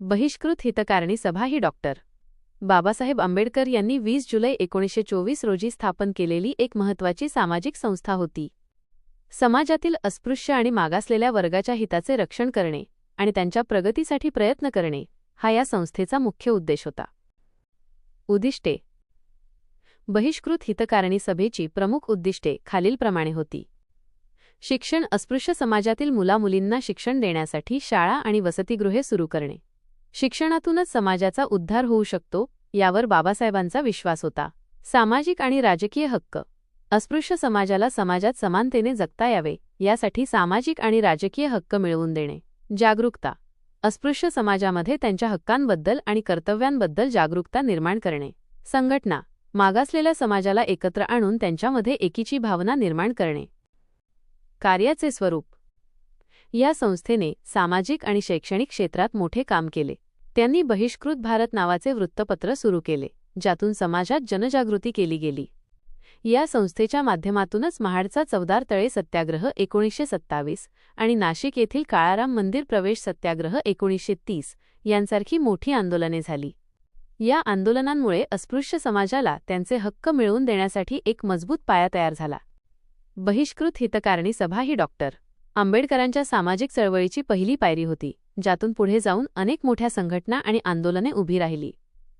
बहिष्कृत हितकारणी सभा ही डॉक्टर बाबासाहेब आंबेडकर यांनी वीस जुलै एकोणीसशे चोवीस रोजी स्थापन केलेली एक महत्त्वाची सामाजिक संस्था होती. समाजातील अस्पृश्य आणि मागासलेल्या वर्गाच्या हिताचे रक्षण करणे आणि त्यांच्या प्रगतीसाठी प्रयत्न करणे हा या संस्थेचा मुख्य उद्देश होता. उद्दिष्टे बहिष्कृत हितकारणी सभेची प्रमुख उद्दिष्टे खालीलप्रमाणे होती. शिक्षण अस्पृश्य समाजातील मुलामुलींना शिक्षण देण्यासाठी शाळा आणि वसतिगृहे सुरू करणे. शिक्षणातूनच समाजाचा उद्धार होऊ शकतो यावर बाबासाहेबांचा विश्वास होता. सामाजिक आणि राजकीय हक्क. अस्पृश्य समाजाला समाजात समानतेने जगता यावे यासाठी सामाजिक आणि राजकीय हक्क मिळवून देणे. जागरूकता. अस्पृश्य समाजामध्ये त्यांच्या हक्कांबद्दल आणि कर्तव्यांबद्दल जागरूकता निर्माण करणे. संघटना. मागासलेल्या समाजाला एकत्र आणून त्यांच्यामध्ये एकीची भावना निर्माण करणे. कार्याचे स्वरूप. या संस्थेने सामाजिक आणि शैक्षणिक क्षेत्रात मोठे काम केले. त्यांनी बहिष्कृत भारत नावाचे वृत्तपत्र सुरू केले ज्यातून समाजात जनजागृती केली गेली. या संस्थेच्या माध्यमातूनच महाडचा चवदार तळे सत्याग्रह एकोणीसशे सत्तावीस आणि नाशिक येथील काळाराम मंदिर प्रवेश सत्याग्रह एकोणीसशे तीस यांसारखी मोठी आंदोलने झाली. या आंदोलनांमुळे अस्पृश्य समाजाला त्यांचे हक्क मिळवून देण्यासाठी एक मजबूत पाया तयार झाला. बहिष्कृत हितकारणी सभा ही डॉक्टर आंबेडकरांच्या सामाजिक चळवळीची पहिली पायरी होती ज्यातून पुढे जाऊन अनेक मोठ्या संघटना आणि आंदोलने उभी राहिली.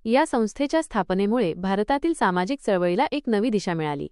या संस्थेच्या स्थापनेमुळे भारतातील सामाजिक चळवळीला एक नवी दिशा मिळाली.